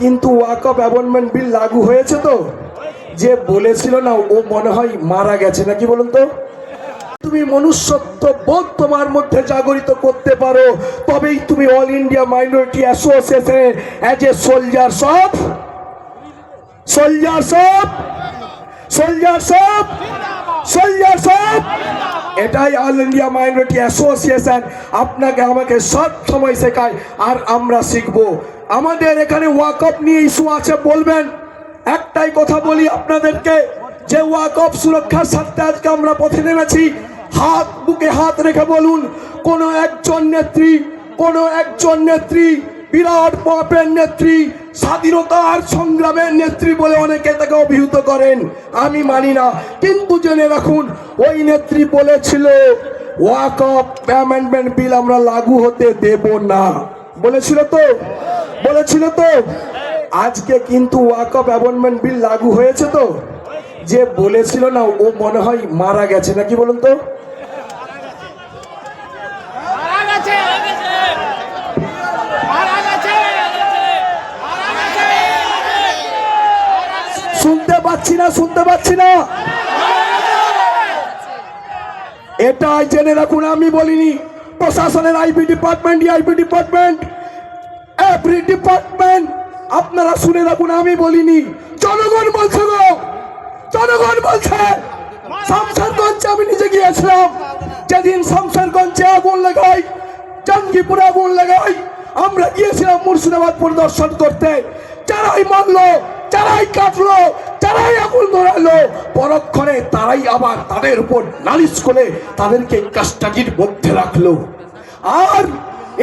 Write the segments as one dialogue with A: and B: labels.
A: কিন্তু ওয়াকআপ অ্যাপয়েন্টমেন্ট বিল লাগু হয়েছে তো? যে বলেছিল না, ও মনে হয় মারা গেছে নাকি বলুন তো? তুমি মনুষ্যত্ব বোধ তোমার মধ্যে জাগরিত করতে পারো, তবেই তুমি অল ইন্ডিয়া মাইনরিটি অ্যাসোসিয়েশনে অ্যাজ এ সোলজার সব সোলজার সব সোলজার সব সোলজার সব এটাই অল ইন্ডিয়া মাইনরিটি অ্যাসোসিয়েশন আপনাকে আমাকে সব সময় শেখায়, আর আমরা শিখব। আমাদের এখানে ওয়াকআপ নিয়ে ইস্যু আছে, বলবেন? একটাই কথা বলি আপনাদেরকে, যে ওয়াকআপ সুরক্ষার স্বার্থে আজকে আমরা পথে নেমেছি, হাত, বুকে হাত রেখে বলুন, কোন একজন নেত্রী, কোন একজন নেত্রী, বিরাট পাপের নেত্রী, স্বাধীনতার সংগ্রামের নেত্রী বলে অনেকে তাকে অভিহিত করেন। আমি মানি না, কিন্তু জেনে রাখুন, ওই নেত্রী বলেছিল ওয়াক অফ অ্যামেন্ডমেন্ট বিল আমরা লাগু হতে দেব না। বলেছিল তো? বলেছিল তো আজকে কিন্তু ওয়াক অফ অ্যামেন্ডমেন্ট বিল লাগু হয়েছে তো। যে বলেছিল না ও মনে হয় মারা গেছে নাকি বলুন তো? শুনতে পাচ্ছি না শুনতে পাচ্ছি না। এটাই জেনে রাখুন আমি বলিনি। প্রশাসনের IP department IP department every department আপনারা শুনে রাখুন, আমি বলিনি। জনগণ বলছে গো। জনগণ বলছে। শামসারগঞ্জে আমি নিজে গিয়েছিলাম। যেদিন শামসারগঞ্জে আগুন লাগাই জঙ্গিপুরে আগুন লাগাই, আমরা গিয়েছিলাম মুর্শিদাবাদ পরিদর্শন করতে। যারাই মারলো, যারাই কাটলো, যারাই আগুন ধরালো, পরক্ষণে তারাই আবার তাদের উপর নালিশ করে তাদেরকে কাস্টাডির মধ্যে রাখল। আর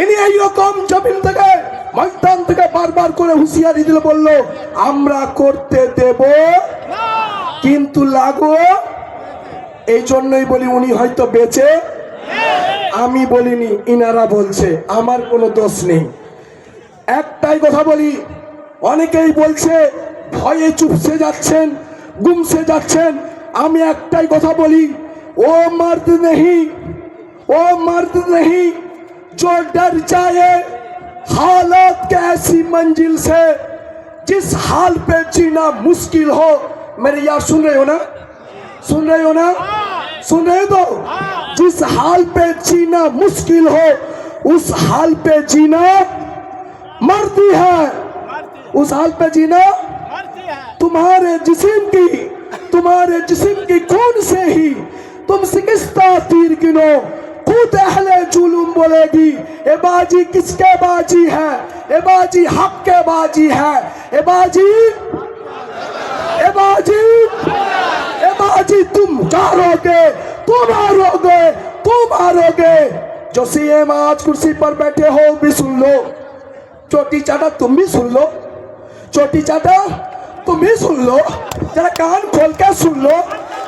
A: ইনি এইরকম জমিন থেকে ময়দান থেকে বারবার করে হুঁশিয়ারি দিল বলল আমরা করতে দেব কিন্তু লাগো এই জন্যই বলি উনি হয়তো বেঁচে আমি বলিনি ইনারা বলছে আমার কোনো দোষ নেই একটাই কথা বলি অনেকেই বলছে ভয়ে চুপসে যাচ্ছেন গুমসে যাচ্ছেন আমি একটাই কথা বলি ও মর্দ নেই ও मर्द नहीं जो डर जाए हालात के ऐसी मंजिल से जिस हाल पे जीना मुश्किल हो, मेरे यार सुन रहे हो ना? सुन रहे हो ना? सुन रहे तो? जिस हाल पे जीना मुश्किल हो, उस हाल पे जीना मरती है। उस हाल पे जीना तुम्हारे जिस्म की, तुम्हारे जिस्म की खून से ही तुम सिकिस्ता तीर गिनो। खुद अहले जुलूम बोलेगी। ए बाजी किसके बाजी है? ए बाजी हक के बाजी है। ए बाजी ए बाजी ए बाजी तुम हारोगे तुम हारोगे तुम हारोगे जो सीएम आज कुर्सी पर बैठे हो भी सुन लो। चोटी चाटा तुम भी सुन लो। चोटी चाटा तुम भी सुन लो। जरा कान खोल के सुन लो।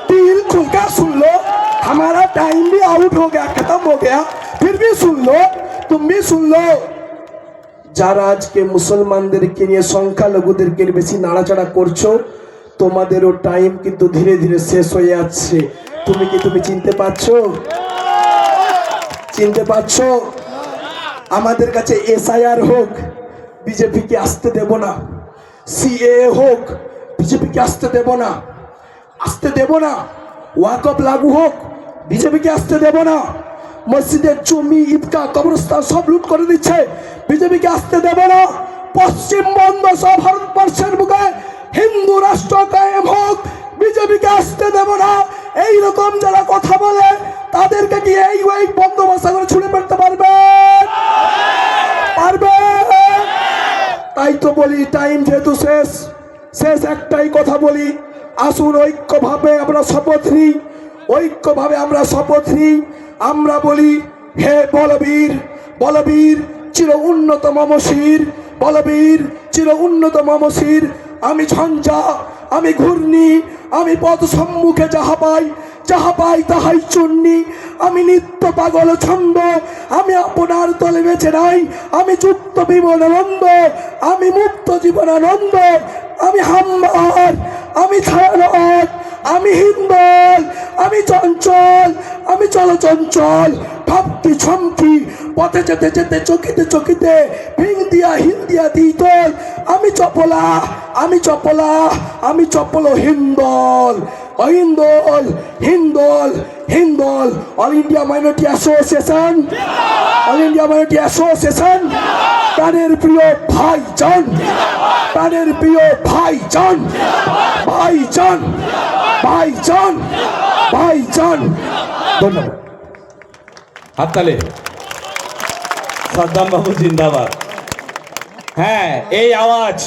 A: दिल खुल के सुन लो। हमारा टाइम भी आउट हो गया खत्म हो गया फिर भी सुन लो तुम भी सुन लो যারা আজকে মুসলমানদেরকে নিয়ে সংখ্যালঘুদেরকে নিয়ে বেশি নাড়াচাড়া করছো তোমাদেরও টাইম কিন্তু ধীরে ধীরে শেষ হয়ে যাচ্ছে তুমি কি তুমি চিনতে পারছো চিনতে পারছো আমাদের কাছে এসআইআর হোক বিজেপিকে আসতে দেব না সিএ হোক বিজেপিকে আসতে দেব না আসতে দেব না ওয়াকআপ লাগু হোক বিজেপিকে আসতে দেব না। মসজিদের জমি ঈদগা, কবরস্থান সব লুট করে দিচ্ছে। বিজেপিকে আসতে দেব না। পশ্চিমবঙ্গ সহ ভারতবর্ষের বুকে। হিন্দু রাষ্ট্র কায়েম হোক, বিজেপিকে আসতে দেব না। এই রকম যারা কথা বলে, তাদেরকে কি এই ওই করে ছুড়ে ফেলতে পারবে? পারবে? তাই তো বলি টাইম যেহেতু শেষ শেষ একটাই কথা বলি। আসুন ঐক্যভাবে আমরা শপথ নিই। ঐক্যভাবে আমরা শপথ নিই। আমরা বলি, হে বলবীর বলবীর চির উন্নত মমশির বলবীর চির উন্নত মমশির আমি ঝঞ্ঝা, আমি ঘূর্ণি, আমি পথ সম্মুখে যাহা পাই যাহা পাই তাহাই চুন্নি আমি নিত্য পাগল ছন্দ, আমি আপনার তলে বেঁচে নাই, আমি যুক্ত বিমনানন্দ আমি মুক্ত জীবনানন্দ, আমি হাম্বার, আমি ছায়ানট, আমি হিন্দল আমি চঞ্চল, আমি চলচঞ্চল ধপকি ছমকি, পথে যেতে যেতে চকিতে চকিতে ভিং দিয়া হিন দিয়া দিই তোল আমি চপলা আমি চপলা, আমি চপল হিন্দল অহিন্দল হিন্দল Hindal all India minority association. All India minority association. প্রাণের প্রিয় ভাইজান। প্রাণের প্রিয় ভাইজান। ভাইজান। ভাইজান। ভাইজান ধন্যবাদ
B: হাততালি সাদ্দাম বাবু জিন্দাবাদ হ্যাঁ এই আওয়াজ